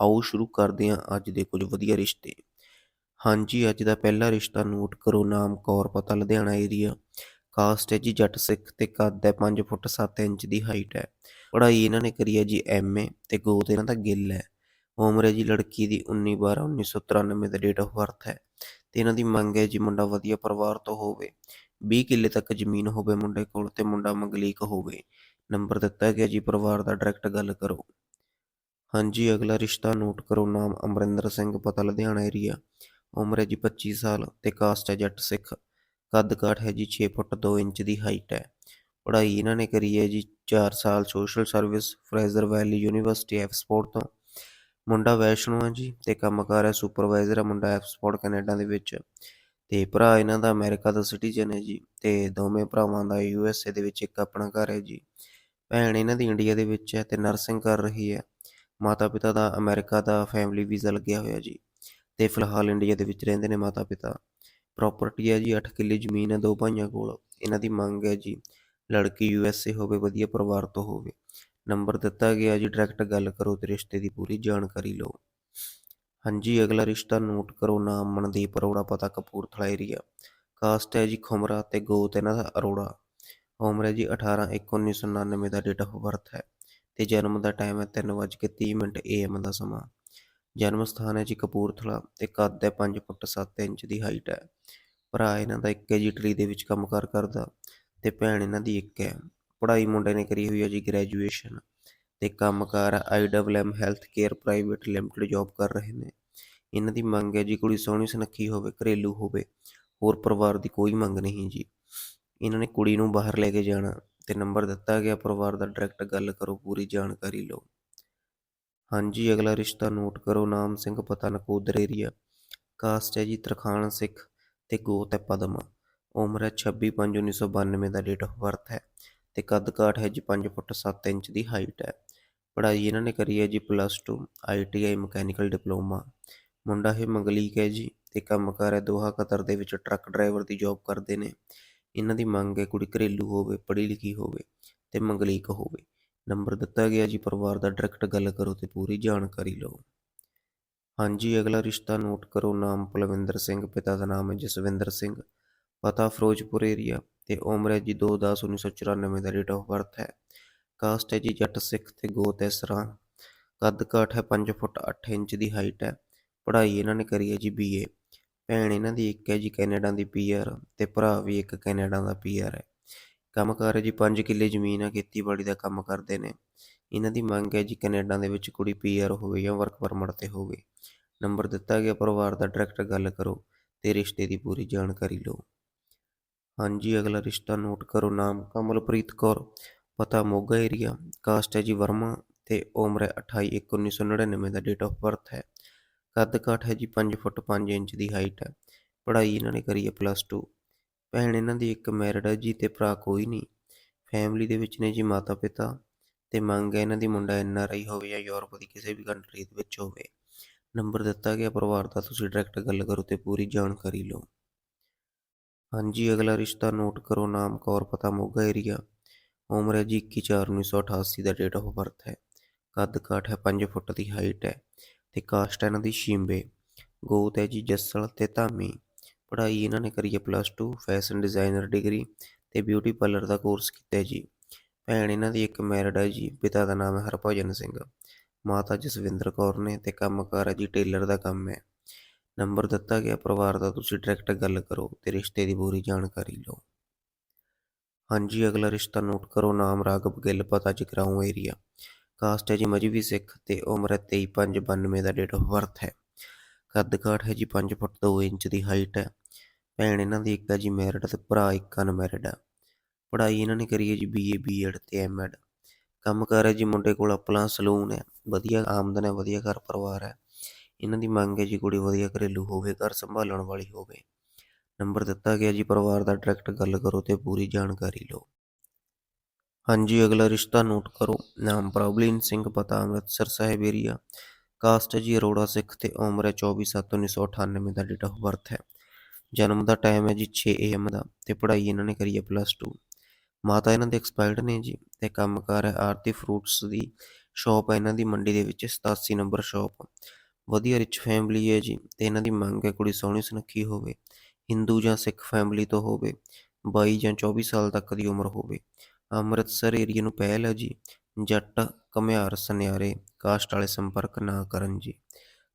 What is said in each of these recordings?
ਆਓ ਸ਼ੁਰੂ ਕਰਦੇ ਹਾਂ ਅੱਜ ਦੇ ਕੁਝ ਵਧੀਆ ਰਿਸ਼ਤੇ। ਹਾਂਜੀ, ਅੱਜ ਦਾ ਪਹਿਲਾ ਰਿਸ਼ਤਾ ਨੋਟ ਕਰੋ, ਨਾਮ ਕੌਰ, ਪਤਾ ਲੁਧਿਆਣਾ ਏਰੀਆ ਕਾਸਟ ਹੈ ਜੀ ਜੱਟ ਸਿੱਖ ਤੇ ਕੱਦ ਹੈ 5 ਫੁੱਟ 7 ਇੰਚ ਦੀ ਹਾਈਟ ਹੈ। ਪੜ੍ਹਾਈ ਇਹਨਾਂ ਨੇ ਕਰੀ ਹੈ ਜੀ ਐਮਏ ਤੇ ਗੋਤ ਇਹਨਾਂ ਦਾ ਗਿੱਲ ਹੈ। ਉਮਰ ਹੈ ਜੀ ਲੜਕੀ ਦੀ 19 12 1993 ਦਾ ਡੇਟ ਆਫ ਬਰਥ ਹੈ। ਤੇ ਇਹਨਾਂ ਦੀ ਮੰਗ ਹੈ ਜੀ ਮੁੰਡਾ ਵਧੀਆ ਪਰਿਵਾਰ ਤੋਂ ਹੋਵੇ। 20 ਕਿੱਲੇ ਤੱਕ ਜ਼ਮੀਨ ਹੋਵੇ ਮੁੰਡੇ ਕੋਲ ਤੇ ਮੁੰਡਾ ਮੰਗਲੀਕ ਹੋਵੇ। ਨੰਬਰ ਦਿੱਤਾ ਗਿਆ ਜੀ ਪਰਿਵਾਰ ਦਾ ਡਾਇਰੈਕਟ ਗੱਲ ਕਰੋ। ਹਾਂਜੀ, ਅਗਲਾ ਰਿਸ਼ਤਾ ਨੋਟ ਕਰੋ, ਨਾਮ ਅਮਰਿੰਦਰ ਸਿੰਘ ਪਤਾ, ਲੁਧਿਆਣਾ ਏਰੀਆ ਉਮਰ ਹੈ ਜੀ 25 ਸਾਲ ਤੇ ਕਾਸਟ ਹੈ ਜੱਟ ਸਿੱਖ। ਕੱਦ ਕਾਠ ਹੈ ਜੀ 6 ਫੁੱਟ 2 ਇੰਚ ਦੀ ਹਾਈਟ ਹੈ। ਪੜ੍ਹਾਈ ਇਹਨਾਂ ਨੇ ਕਰੀ ਹੈ ਜੀ 4 ਸਾਲ social service Fraser Valley university export ਤੋਂ। ਮੁੰਡਾ ਵੈਸ਼ਨੂ ਹੈ ਜੀ ਤੇ ਕੰਮਕਾਰ ਹੈ ਸੁਪਰਵਾਈਜ਼ਰ ਹੈ ਮੁੰਡਾ ਐਕਸਪੋਰਟ ਕੈਨੇਡਾ ਦੇ ਵਿੱਚ। ਤੇ ਭਰਾ ਇਹਨਾਂ ਦਾ ਅਮਰੀਕਾ ਦਾ ਸਿਟੀਜ਼ਨ ਹੈ ਜੀ ਤੇ ਦੋਵੇਂ ਭਰਾਵਾਂ ਦਾ ਯੂ ਐਸ ਏ ਦੇ ਵਿੱਚ ਇੱਕ ਆਪਣਾ ਘਰ ਹੈ ਜੀ। ਭੈਣ ਇਹਨਾਂ ਦੀ ਇੰਡੀਆ ਦੇ ਵਿੱਚ ਹੈ ਤੇ ਨਰਸਿੰਗ ਕਰ ਰਹੀ ਹੈ। ਮਾਤਾ ਪਿਤਾ ਦਾ ਅਮਰੀਕਾ ਦਾ ਫੈਮਿਲੀ ਵੀਜ਼ਾ ਲੱਗਿਆ ਹੋਇਆ ਜੀ। ਤੇ ਫਿਲਹਾਲ ਇੰਡੀਆ ਦੇ ਵਿੱਚ ਰਹਿੰਦੇ ਨੇ ਮਾਤਾ ਪਿਤਾ ਪ੍ਰਾਪਰਟੀ ਹੈ ਜੀ 8 ਕਿੱਲੇ ਜ਼ਮੀਨ ਹੈ, ਦੋ ਭਾਈਆਂ ਕੋਲ। ਇਹਨਾਂ ਦੀ ਮੰਗ ਹੈ ਜੀ, ਲੜਕੀ ਯੂ ਐਸ ਏ ਹੋਵੇ, ਵਧੀਆ ਪਰਿਵਾਰ ਤੋਂ ਹੋਵੇ। ਨੰਬਰ ਦਿੱਤਾ ਗਿਆ ਜੀ ਡਾਇਰੈਕਟ ਗੱਲ ਕਰੋ ਤੇ ਰਿਸ਼ਤੇ ਦੀ ਪੂਰੀ ਜਾਣਕਾਰੀ ਲਓ। ਹਾਂਜੀ, ਅਗਲਾ ਰਿਸ਼ਤਾ ਨੋਟ ਕਰੋ, ਨਾਮ ਮਨਦੀਪ ਅਰੋੜਾ, ਪਤਾ ਕਪੂਰਥਲਾ ਏਰੀਆ ਕਾਸਟ ਹੈ ਜੀ ਖੁਮਰਾ ਤੇ ਗੋਤ ਇਹਨਾਂ ਦਾ ਅਰੋੜਾ। ਉਮਰ ਹੈ ਜੀ 18 1 1999 ਦਾ ਡੇਟ ਆਫ ਬਰਥ ਹੈ। ਤੇ ਜਨਮ ਦਾ ਟਾਈਮ ਹੈ 3:30 ਮਿੰਟ ਏਐਮ ਦਾ ਸਮਾਂ। ਜਨਮ ਸਥਾਨ ਹੈ ਜੀ ਕਪੂਰਥਲਾ ਤੇ ਕੱਦ ਹੈ 5 ਫੁੱਟ 7 ਇੰਚ ਦੀ ਹਾਈਟ ਹੈ। ਭਰਾ ਇਹਨਾਂ ਦਾ ਇੱਕ ਹੈ ਜੀ ਇਟਲੀ ਦੇ ਵਿੱਚ ਕੰਮਕਾਰ ਕਰਦਾ ਤੇ ਭੈਣ ਇਹਨਾਂ ਦੀ ਇੱਕ ਹੈ। ਪੜ੍ਹਾਈ ਮੁੰਡੇ ਨੇ ਕਰੀ ਹੋਈ ਹੈ ਜੀ ਗ੍ਰੈਜੂਏਸ਼ਨ ਤੇ ਕੰਮਕਾਰ IWM health care private limited job ਕਰ ਰਹੇ ਨੇ। ਇਹਨਾਂ ਦੀ ਮੰਗ ਹੈ ਜੀ ਕੁੜੀ ਸੋਹਣੀ ਸੁਨੱਖੀ ਹੋਵੇ, ਘਰੇਲੂ ਹੋਵੇ, ਹੋਰ ਪਰਿਵਾਰ ਦੀ ਕੋਈ ਮੰਗ ਨਹੀਂ ਜੀ। ਇਹਨਾਂ ਨੇ ਕੁੜੀ ਨੂੰ ਬਾਹਰ ਲੈ ਕੇ ਜਾਣਾ ਤੇ ਨੰਬਰ ਦਿੱਤਾ ਗਿਆ, ਪਰਿਵਾਰ ਦਾ ਡਾਇਰੈਕਟ ਗੱਲ ਕਰੋ, ਪੂਰੀ ਜਾਣਕਾਰੀ ਲਓ। ਹਾਂਜੀ, ਅਗਲਾ ਰਿਸ਼ਤਾ ਨੋਟ ਕਰੋ, ਨਾਮ ਸਿੰਘ, ਪਤਾ ਨਕੋਦਰ ਏਰੀਆ ਕਾਸਟ ਹੈ ਜੀ ਤਰਖਾਣ ਸਿੱਖ ਤੇ ਗੋਤ ਹੈ ਪਦਮਾ। ਉਮਰ ਹੈ 26/5/1992 ਦਾ ਡੇਟ ਆਫ ਬਰਥ ਹੈ ਤੇ ਕੱਦ ਕਾਠ ਹੈ ਜੀ 5 ਫੁੱਟ 7 ਇੰਚ ਦੀ ਹਾਈਟ ਹੈ। ਪੜ੍ਹਾਈ ਇਹਨਾਂ ਨੇ ਕਰੀ ਹੈ ਜੀ ਪਲੱਸ 2 ਆਈਟੀਆਈ ਮਕੈਨੀਕਲ ਡਿਪਲੋਮਾ ਮੁੰਡਾ ਹੈ ਮੰਗਲੀਕ ਹੈ ਜੀ ਤੇ ਕੰਮਕਾਰ ਹੈ ਦੋਹਾ ਕਤਰ ਦੇ ਵਿੱਚ ਟਰੱਕ ਡਰਾਈਵਰ ਦੀ ਜੌਬ ਕਰਦੇ ਨੇ। ਇਹਨਾਂ ਦੀ ਮੰਗ ਹੈ ਕੁੜੀ ਘਰੇਲੂ ਹੋਵੇ, ਪੜ੍ਹੀ ਲਿਖੀ ਹੋਵੇ ਤੇ ਮੰਗਲੀਕ ਹੋਵੇ। ਨੰਬਰ ਦਿੱਤਾ ਗਿਆ ਜੀ, ਪਰਿਵਾਰ ਦਾ ਡਾਇਰੈਕਟ ਗੱਲ ਕਰੋ ਤੇ ਪੂਰੀ ਜਾਣਕਾਰੀ ਲਓ। ਹਾਂਜੀ, ਅਗਲਾ ਰਿਸ਼ਤਾ ਨੋਟ ਕਰੋ, ਨਾਮ ਪਲਵਿੰਦਰ ਸਿੰਘ, ਪਿਤਾ ਦਾ ਨਾਮ ਹੈ ਜਸਵਿੰਦਰ ਸਿੰਘ, ਪਤਾ ਫਿਰੋਜ਼ਪੁਰ ਏਰੀਆ ਤੇ ਉਮਰ ਹੈ ਜੀ 2/10/1994 ਦਾ ਡੇਟ ਆਫ ਬਰਥ ਹੈ। ਕਾਸਟ ਹੈ ਜੀ ਜੱਟ ਸਿੱਖ ਤੇ ਗੋਤ ਇਸ ਸਰਾਂ। ਕੱਦ ਕਾਠ ਹੈ 5 ਫੁੱਟ 8 ਇੰਚ ਦੀ ਹਾਈਟ ਹੈ। ਪੜ੍ਹਾਈ ਇਹਨਾਂ ਨੇ ਕਰੀ ਹੈ ਜੀ ਬੀਏ ਭੈਣ ਇਹਨਾਂ ਦੀ ਇੱਕ ਹੈ ਜੀ ਕੈਨੇਡਾ ਦੀ ਪੀਆਰ ਤੇ ਭਰਾ ਵੀ ਇੱਕ ਕੈਨੇਡਾ ਦਾ ਪੀਆਰ ਹੈ। ਕੰਮਕਾਰ ਹੈ ਜੀ 5 ਕਿੱਲੇ ਜ਼ਮੀਨ ਆ, ਖੇਤੀਬਾੜੀ ਦਾ ਕੰਮ ਕਰਦੇ ਨੇ। ਇਹਨਾਂ ਦੀ ਮੰਗ ਹੈ ਜੀ ਕੈਨੇਡਾ ਦੇ ਵਿੱਚ ਕੁੜੀ ਪੀਆਰ ਹੋਵੇ ਜਾਂ ਵਰਕ ਪਰਮਿਟ ਤੇ ਹੋਵੇ। ਨੰਬਰ ਦਿੱਤਾ ਗਿਆ, ਪਰਿਵਾਰ ਦਾ ਡਾਇਰੈਕਟ ਗੱਲ ਕਰੋ ਤੇ ਰਿਸ਼ਤੇ ਦੀ ਪੂਰੀ ਜਾਣਕਾਰੀ ਲਓ। ਹਾਂਜੀ, ਅਗਲਾ ਰਿਸ਼ਤਾ ਨੋਟ ਕਰੋ, ਨਾਮ ਕਮਲਪ੍ਰੀਤ ਕੌਰ, ਪਤਾ ਮੋਗਾ ਏਰੀਆ ਕਾਸਟ ਹੈ ਜੀ ਵਰਮਾ ਤੇ ਉਮਰ ਹੈ 28 1 1999 ਦਾ ਡੇਟ ਆਫ ਬਰਥ ਹੈ। ਕੱਦ ਕਾਠ ਹੈ ਜੀ 5 ਫੁੱਟ 5 ਇੰਚ ਦੀ ਹਾਈਟ ਹੈ। ਪੜ੍ਹਾਈ ਇਹਨਾਂ ਨੇ ਕਰੀ ਹੈ ਪਲੱਸ 2 ਭੈਣ ਇਹਨਾਂ ਦੀ ਇੱਕ ਮੈਰਿਡ ਹੈ ਜੀ ਤੇ ਭਰਾ ਕੋਈ ਨਹੀਂ। ਫੈਮਿਲੀ ਦੇ ਵਿੱਚ ਨੇ ਜੀ ਮਾਤਾ ਪਿਤਾ ਤੇ ਮੰਗ ਹੈ ਇਹਨਾਂ ਦੀ ਮੁੰਡਾ ਐਨ ਆਰ ਆਈ ਹੋਵੇ ਜਾਂ ਯੂਰਪ ਦੀ ਕਿਸੇ ਵੀ ਕੰਟਰੀ ਦੇ ਵਿੱਚ ਹੋਵੇ। ਨੰਬਰ ਦਿੱਤਾ ਗਿਆ ਪਰਿਵਾਰ ਦਾ, ਤੁਸੀਂ ਡਾਇਰੈਕਟ ਗੱਲ ਕਰੋ ਤੇ ਪੂਰੀ ਜਾਣਕਾਰੀ ਲਓ। ਹਾਂਜੀ, ਅਗਲਾ ਰਿਸ਼ਤਾ ਨੋਟ ਕਰੋ, ਨਾਮ ਕੌਰ, ਪਤਾ ਮੋਗਾ ਏਰੀਆ ਉਮਰ ਹੈ ਜੀ 21/4/1988 ਦਾ ਡੇਟ ਆਫ ਬਰਥ ਹੈ। ਕੱਦ ਕਾਠ ਹੈ 5 ਫੁੱਟ ਦੀ ਹਾਈਟ ਹੈ। ਤੇ ਕਾਸਟ ਇਹਨਾਂ ਦੀ ਸ਼ੀਂਬੇ, ਗੋਤ ਹੈ ਜੀ ਜੱਸਲ ਤੇ ਧਾਮੀ। ਪੜ੍ਹਾਈ ਇਹਨਾਂ ਨੇ ਕਰੀ ਹੈ ਪਲੱਸ 2 ਫੈਸ਼ਨ ਡਿਜ਼ਾਈਨਰ ਡਿਗਰੀ ਤੇ ਬਿਊਟੀ ਪਾਰਲਰ ਦਾ ਕੋਰਸ ਕੀਤਾ ਹੈ ਜੀ। ਭੈਣ ਇਹਨਾਂ ਦੀ ਇੱਕ ਮੈਰਿਡ ਹੈ ਜੀ, ਪਿਤਾ ਦਾ ਨਾਮ ਹੈ ਹਰਭਜਨ ਸਿੰਘ। ਮਾਤਾ ਜਸਵਿੰਦਰ ਕੌਰ ਨੇ ਤੇ ਕੰਮਕਾਰ ਹੈ ਜੀ ਟੇਲਰ ਦਾ ਕੰਮ ਹੈ। ਨੰਬਰ ਦਿੱਤਾ ਗਿਆ, ਪਰਿਵਾਰ ਦਾ ਤੁਸੀਂ ਡਾਇਰੈਕਟ ਗੱਲ ਕਰੋ ਤੇ ਰਿਸ਼ਤੇ ਦੀ ਪੂਰੀ ਜਾਣਕਾਰੀ ਲਓ। ਹਾਂਜੀ, ਅਗਲਾ ਰਿਸ਼ਤਾ ਨੋਟ ਕਰੋ, ਨਾਮ ਰਾਘਵ ਗਿੱਲ, ਪਤਾ, ਜਗਰਾਉਂ, ਏਰੀਆ। ਕਾਸਟ ਹੈ ਜੀ ਮਜਬੀ ਸਿੱਖ ਤੇ ਉਮਰ ਹੈ 23/5/92 ਦਾ ਡੇਟ ਆਫ ਬਰਥ ਹੈ। ਕੱਦ ਕਾਠ ਹੈ ਜੀ 5 ਫੁੱਟ 2 ਇੰਚ ਦੀ ਹਾਈਟ ਹੈ। ਭੈਣ ਇਹਨਾਂ ਦੀ ਇੱਕ ਹੈ ਜੀ ਮੈਰਿਡ ਤੇ ਭਰਾ ਇੱਕ ਅਨਮੈਰਿਡ ਹੈ। ਪੜ੍ਹਾਈ ਇਹਨਾਂ ਨੇ ਕਰੀ ਹੈ ਜੀ ਬੀਏ ਬੀਐਡ ਤੇ ਐਮਐਡ ਕੰਮ ਕਰ ਹੈ ਜੀ ਮੁੰਡੇ ਕੋਲ ਆਪਣਾ ਸਲੂਨ ਹੈ। ਵਧੀਆ ਆਮਦਨ ਹੈ, ਵਧੀਆ ਘਰ ਪਰਿਵਾਰ ਹੈ। ਇਹਨਾਂ ਦੀ ਮੰਗ ਹੈ ਜੀ ਕੁੜੀ ਵਧੀਆ ਘਰੇਲੂ ਹੋਵੇ, ਘਰ ਸੰਭਾਲਣ ਵਾਲੀ ਹੋਵੇ। ਨੰਬਰ ਦਿੱਤਾ ਗਿਆ ਜੀ, ਪਰਿਵਾਰ ਦਾ ਡਾਇਰੈਕਟ ਗੱਲ ਕਰੋ ਤੇ ਪੂਰੀ ਜਾਣਕਾਰੀ ਲਓ। ਹਾਂਜੀ, ਅਗਲਾ ਰਿਸ਼ਤਾ ਨੋਟ ਕਰੋ। ਨਾਮ ਪ੍ਰਭਲੀਨ ਸਿੰਘ, ਪਤਾ ਅੰਮ੍ਰਿਤਸਰ ਸਾਹਿਬ ਏਰੀਆ ਕਾਸਟ ਹੈ ਜੀ, ਅਰੋੜਾ ਸਿੱਖ ਤੇ ਉਮਰ ਹੈ 24/7/1998 ਦਾ ਡੇਟ ਆਫ ਬਰਥ ਹੈ। ਜਨਮ ਦਾ ਟਾਈਮ ਹੈ ਜੀ 6 AM ਦਾ ਤੇ ਪੜ੍ਹਾਈ ਇਹਨਾਂ ਨੇ ਕਰੀ ਹੈ ਪਲੱਸ 2 ਮਾਤਾ ਇਹਨਾਂ ਦੇ ਐਕਸਪਾਇਰਡ ਨੇ ਜੀ ਤੇ ਕੰਮਕਾਰ ਹੈ ਆਰਤੀ ਫਰੂਟਸ ਦੀ ਸ਼ਾਪ ਹੈ। ਇਹਨਾਂ ਦੀ ਮੰਡੀ ਦੇ ਵਿੱਚ 87 ਨੰਬਰ ਸ਼ਾਪ ਵਧੀਆ ਰਿਚ ਫੈਮਿਲੀ ਹੈ ਜੀ ਤੇ ਇਹਨਾਂ ਦੀ ਮੰਗ ਹੈ ਕੁੜੀ ਸੋਹਣੀ ਸੁਨੱਖੀ ਹੋਵੇ। ਹਿੰਦੂ ਜਾਂ ਸਿੱਖ ਫੈਮਿਲੀ ਤੋਂ ਹੋਵੇ। 22 ਜਾਂ 24 ਸਾਲ ਤੱਕ ਦੀ ਉਮਰ ਹੋਵੇ। ਅੰਮ੍ਰਿਤਸਰ ਏਰੀਏ ਨੂੰ ਪਹਿਲ ਹੈ ਜੀ। ਜੱਟ, ਘੁਮਿਆਰ, ਸੁਨਿਆਰੇ ਕਾਸਟ ਵਾਲੇ ਸੰਪਰਕ ਨਾ ਕਰਨ ਜੀ।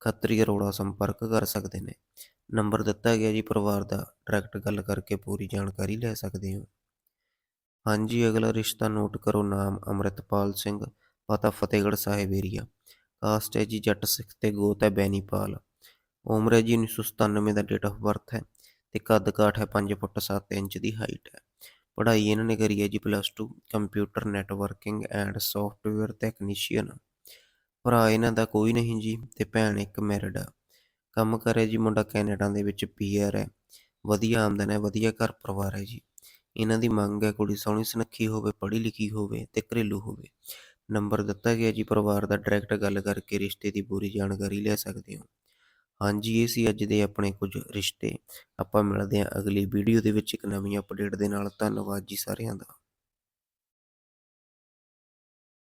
ਖੱਤਰੀ ਅਰੋੜਾ ਸੰਪਰਕ ਕਰ ਸਕਦੇ ਨੇ। ਨੰਬਰ ਦਿੱਤਾ ਗਿਆ ਜੀ ਪਰਿਵਾਰ ਦਾ। ਡਾਇਰੈਕਟ ਗੱਲ ਕਰਕੇ ਪੂਰੀ ਜਾਣਕਾਰੀ ਲੈ ਸਕਦੇ ਹੋ। ਹਾਂਜੀ, ਅਗਲਾ ਰਿਸ਼ਤਾ ਨੋਟ ਕਰੋ। ਨਾਮ ਅੰਮ੍ਰਿਤਪਾਲ ਸਿੰਘ ਪਤਾ ਫਤਿਹਗੜ੍ਹ ਸਾਹਿਬ ਏਰੀਆ। ਕਾਸਟ ਹੈ ਜੀ, ਜੱਟ ਸਿੱਖ ਤੇ ਗੋਤ ਹੈ ਬੈਨੀਪਾਲ। ਉਮਰ ਹੈ ਜੀ 1997 ਦਾ, ਡੇਟ ਆਫ ਬਰਥ ਹੈ ਤੇ ਕੱਦ ਕਾਠ ਹੈ 5 ਫੁੱਟ 7 ਇੰਚ ਦੀ ਹਾਈਟ ਹੈ। ਪੜ੍ਹਾਈ ਇਹਨਾਂ ਨੇ ਕਰੀ ਹੈ ਜੀ plus 2 computer networking and software technician ਭਰਾ ਇਹਨਾਂ ਦਾ ਕੋਈ ਨਹੀਂ ਜੀ ਤੇ ਭੈਣ ਇੱਕ ਮੈਰਿਡ ਆ। ਕੰਮ ਕਰੇ ਜੀ ਮੁੰਡਾ ਕੈਨੇਡਾ ਦੇ ਵਿੱਚ ਪੀਆਰ ਹੈ। ਵਧੀਆ ਆਮਦਨ ਹੈ, ਵਧੀਆ ਘਰ ਪਰਿਵਾਰ ਹੈ ਜੀ। ਇਹਨਾਂ ਦੀ ਮੰਗ ਹੈ ਕੁੜੀ ਸੋਹਣੀ ਸੁਨੱਖੀ ਹੋਵੇ, ਪੜ੍ਹੀ ਲਿਖੀ ਹੋਵੇ ਤੇ ਘਰੇਲੂ ਹੋਵੇ। ਨੰਬਰ ਦਿੱਤਾ ਗਿਆ ਜੀ, ਪਰਿਵਾਰ ਦਾ ਡਾਇਰੈਕਟ ਗੱਲ ਕਰਕੇ ਰਿਸ਼ਤੇ ਦੀ ਪੂਰੀ ਜਾਣਕਾਰੀ ਲੈ ਸਕਦੇ ਹੋ। ਹਾਂਜੀ, ਇਹ ਸੀ ਅੱਜ ਦੇ ਆਪਣੇ ਕੁਝ ਰਿਸ਼ਤੇ। ਆਪਾਂ ਮਿਲਦੇ ਹਾਂ ਅਗਲੀ ਵੀਡੀਓ ਦੇ ਵਿੱਚ ਇੱਕ ਨਵੀਂ ਅਪਡੇਟ ਦੇ ਨਾਲ। ਧੰਨਵਾਦ ਜੀ ਸਾਰਿਆਂ ਦਾ।